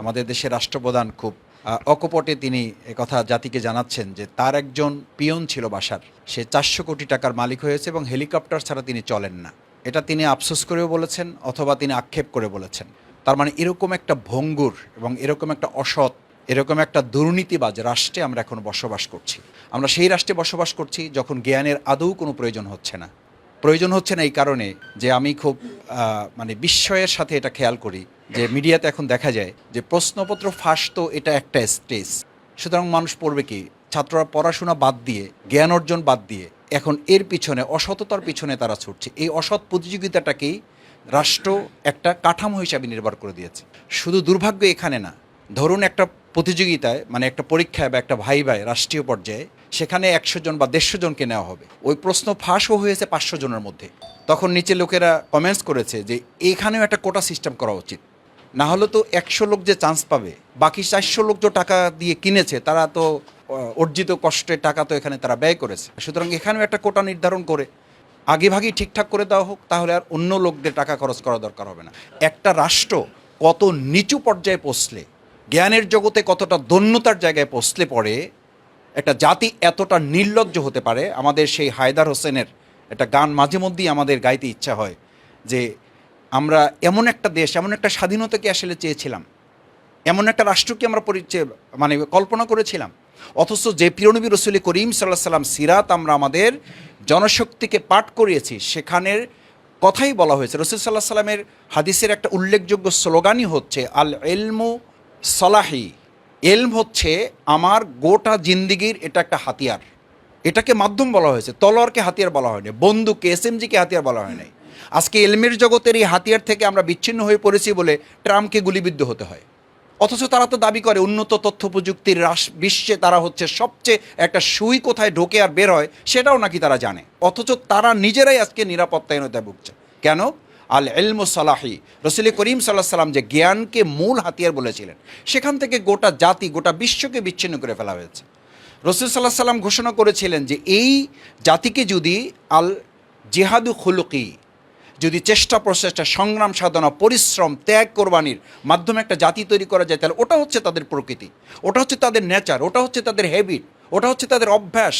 আমাদের দেশের রাষ্ট্রপ্রধান খুব অকপটে তিনি কথা জাতিকে জানাচ্ছেন যে তার একজন পিয়ন ছিল বাসার। সে চারশো কোটি টাকার মালিক হয়েছে এবং হেলিকপ্টার ছাড়া তিনি চলেন না। এটা তিনি আফসোস করেও বলেছেন অথবা তিনি আক্ষেপ করে বলেছেন। তার মানে এরকম একটা ভঙ্গুর এবং এরকম একটা অসৎ, এরকম একটা দুর্নীতিবাজ রাষ্ট্রে আমরা এখন বসবাস করছি। আমরা সেই রাষ্ট্রে বসবাস করছি যখন জ্ঞানের আদৌ কোনো প্রয়োজন হচ্ছে না। প্রয়োজন হচ্ছে না এই কারণে যে আমি খুব মানে বিস্ময়ের সাথে এটা খেয়াল করি, যে মিডিয়াতে এখন দেখা যায় যে প্রশ্নপত্র ফাঁস তো এটা একটা স্টেজ সুতরাং মানুষ পড়বে কি? ছাত্ররা পড়াশোনা বাদ দিয়ে, জ্ঞান অর্জন বাদ দিয়ে, এখন এর পিছনে, অসততার পিছনে তারা ছুটছে। এই অসৎ প্রতিযোগিতাটাকেই রাষ্ট্র একটা কাঠামো হিসাবে নির্ভর করে দিয়েছে। শুধু দুর্ভাগ্য এখানে না, ধরুন একটা প্রতিযোগিতায় মানে একটা পরীক্ষায় বা একটা ভাই ভাই রাষ্ট্রীয় পর্যায়ে সেখানে একশো জন বা দেড়শো জনকে নেওয়া হবে। ওই প্রশ্ন ফাঁসও হয়েছে পাঁচশো জনের মধ্যে। তখন নিচে লোকেরা কমেন্টস করেছে যে এখানেও একটা কোটা সিস্টেম করা উচিত। না হলে তো একশো লোক যে চান্স পাবে, বাকি চারশো লোক যে টাকা দিয়ে কিনেছে, তারা তো অর্জিত কষ্টের টাকা তো এখানে তারা ব্যয় করেছে। সুতরাং এখানেও একটা কোটা নির্ধারণ করে আগে ভাগেই ঠিকঠাক করে দেওয়া হোক, তাহলে আর অন্য লোকদের টাকা খরচ করা দরকার হবে না। একটা রাষ্ট্র কত নিচু পর্যায়ে পৌঁছলে, জ্ঞানের জগতে কতটা দন্যতার জায়গায় পৌঁছলে পড়ে একটা জাতি এতটা নির্লজ্জ হতে পারে, আমাদের সেই হায়দার হোসেনের একটা গান মাঝে মধ্যেই আমাদের গাইতে ইচ্ছা হয়, যে আমরা এমন একটা দেশ, এমন একটা স্বাধীনতাকে আসলে চেয়েছিলাম, এমন একটা রাষ্ট্রকে আমরা পরিচয় মানে কল্পনা করেছিলাম, অথচ যে প্রিয়নবী রসুল করিম সাল্লাহ সাল্লাম সিরাত আমরা আমাদের জনশক্তিকে পাঠ করিয়েছি, সেখানের কথাই বলা হয়েছে। রসুল সাল্লাহ সাল্লামের হাদিসের একটা উল্লেখযোগ্য স্লোগানই হচ্ছে আল এলমু সলাহি। এলম হচ্ছে আমার গোটা জিন্দিগির এটা একটা হাতিয়ার। এটাকে মাধ্যম বলা হয়েছে, তলোয়ারকে হাতিয়ার বলা হয়নি, বন্দুককে, এসএমজিকে হাতিয়ার বলা হয় নাই আজকে এলমের জগতের এই হাতিয়ার থেকে আমরা বিচ্ছিন্ন হয়ে পড়েছি বলে ট্রাম্পকে গুলিবিদ্ধ হতে হয়। অথচ তারা তো দাবি করে, উন্নত তথ্য প্রযুক্তির রাস, বিশ্বে তারা হচ্ছে সবচেয়ে একটা সুই কোথায় ঢোকে আর বের হয়, সেটাও নাকি তারা জানে। অথচ তারা নিজেরাই আজকে নিরাপত্তাহীনতায় ভুগছে। কেন? আল এলম সালাহি। রসুল করিম সাল্লাহ সাল্লাম যে জ্ঞানকে মূল হাতিয়ার বলেছিলেন, সেখান থেকে গোটা জাতি, গোটা বিশ্বকে বিচ্ছিন্ন করে ফেলা হয়েছে। রসুল সাল্লাহ সাল্লাম ঘোষণা করেছিলেন যে এই জাতিকে যদি আল জেহাদু খুলুকি, যদি চেষ্টা প্রচেষ্টা, সংগ্রাম, সাধনা, পরিশ্রম, ত্যাগ, কোরবানির মাধ্যমে একটা জাতি তৈরি করা যায়, তাহলে ওটা হচ্ছে তাদের প্রকৃতি, ওটা হচ্ছে তাদের নেচার, ওটা হচ্ছে তাদের হ্যাবিট ওটা হচ্ছে তাদের অভ্যাস।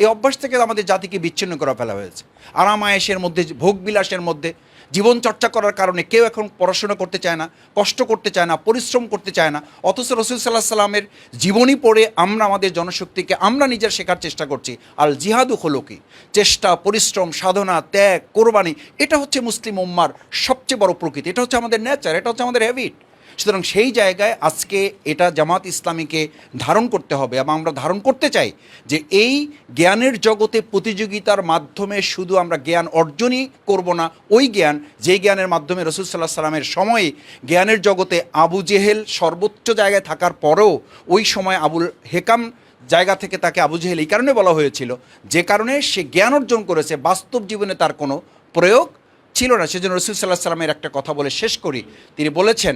এই অভ্যাস থেকে আমাদের জাতিকে বিচ্ছিন্ন করে ফেলা হয়েছে। আরামায়েশের মধ্যে ভোগবিলাসের মধ্যে জীবন চর্চা করার কারণে কেউ এখন পড়াশোনা করতে চায় না, কষ্ট করতে চায় না, পরিশ্রম করতে চায় না। অথচ রসুল সাল্লাহ সাল্লামের জীবনী পড়ে আমরা আমাদের জনশক্তিকে আমরা নিজের শেখার চেষ্টা করছি। আল জিহাদু হলোকি চেষ্টা, পরিশ্রম, সাধনা, ত্যাগ, কোরবানি, এটা হচ্ছে মুসলিম উম্মার সবচেয়ে বড় প্রকৃতি। এটা হচ্ছে আমাদের নেচার এটা হচ্ছে আমাদের হ্যাবিট সুতরাং সেই জায়গায় আজকে এটা জামাত ইসলামীকে ধারণ করতে হবে এবং আমরা ধারণ করতে চাই যে এই জ্ঞানের জগতে প্রতিযোগিতার মাধ্যমে শুধু আমরা জ্ঞান অর্জনই করব না, ওই জ্ঞান, যেই জ্ঞানের মাধ্যমে রসুল সাল্লাহ সাল্লামের সময়ে জ্ঞানের জগতে আবু জেহেল সর্বোচ্চ জায়গায় থাকার পরেও ওই সময় আবুল হেকাম জায়গা থেকে তাকে আবু জেহেল এই কারণে বলা হয়েছিল, যে কারণে সে জ্ঞান অর্জন করেছে, বাস্তব জীবনে তার কোনো প্রয়োগ ছিল না। সেজন্য রসুল সাল্লাহ সাল্লামের একটা কথা বলে শেষ করি। তিনি বলেছেন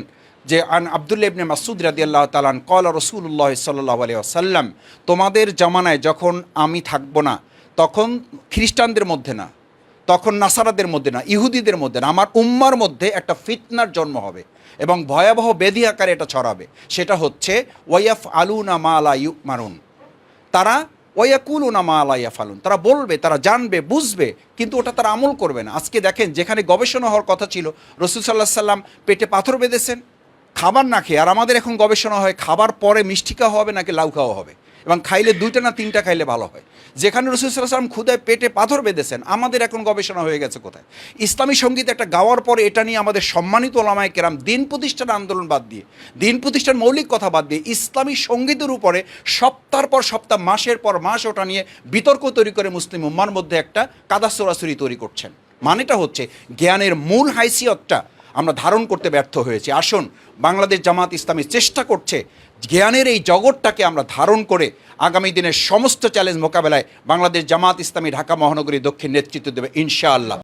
যে আন আবদুল্লা ইবনে মাসুদ রাদি আল্লাহ তালান কল রসুল্লাহ সাল্লাহ আলিয়া সাল্লাম তোমাদের জামানায় যখন আমি থাকব না, তখন খ্রিস্টানদের মধ্যে না, তখন নাসারাদের মধ্যে না, ইহুদিদের মধ্যে না, আমার উম্মার মধ্যে একটা ফিতনার জন্ম হবে এবং ভয়াবহ বেদি আকারে এটা ছড়াবে। সেটা হচ্ছে ওয়াইয়াফ আলুনা মা আলা ইউ মারুন তারা ওয়াকুলুনা মা আলাইয়া ফালুন তারা বলবে, তারা জানবে, বুঝবে, কিন্তু ওটা তারা আমল করবে না। আজকে দেখেন, যেখানে গবেষণা হওয়ার কথা ছিল, রসুল সাল্লাহ সাল্লাম পেটে পাথর বেঁধেছেন। খাবার না খেয়ে, আর আমাদের এখন গবেষণা হয় খাবার পরে মিষ্টি খাওয়া হবে নাকি লাউ খাওয়া হবে? এবং খাইলে দুইটা না তিনটা খাইলে ভালো হয়? যেখানে রসুল সাল্লাহ সাল্লাম ক্ষুদায় পেটে পাথর বেঁধেছেন, আমাদের এখন গবেষণা হয়ে গেছে কোথায়? ইসলামী সংগীত একটা গাওয়ার পরে এটা নিয়ে আমাদের সম্মানিত ওলামায় কেরাম দিন প্রতিষ্ঠান আন্দোলন বাদ দিয়ে, দিন প্রতিষ্ঠান মৌলিক কথা বাদ দিয়ে ইসলামী সঙ্গীতের উপরে সপ্তাহ পর সপ্তাহ, মাসের পর মাস ওটা নিয়ে বিতর্ক তৈরি করে মুসলিম উম্মার মধ্যে একটা কাদা চোরাচুরি তৈরি করছেন। মানেটা হচ্ছে জ্ঞানের মূল হাইসিয়তটা আমরা ধারণ করতে ব্যর্থ হয়েছি। আসুন, বাংলাদেশ জামাত ইসলামী চেষ্টা করছে জ্ঞানের এই জগৎটাকে আমরা ধারণ করে আগামী দিনের সমস্ত চ্যালেঞ্জ মোকাবেলায় বাংলাদেশ জামাত ইসলামী ঢাকা মহানগরী দক্ষিণ নেতৃত্ব দেবে, ইনশাআল্লাহ।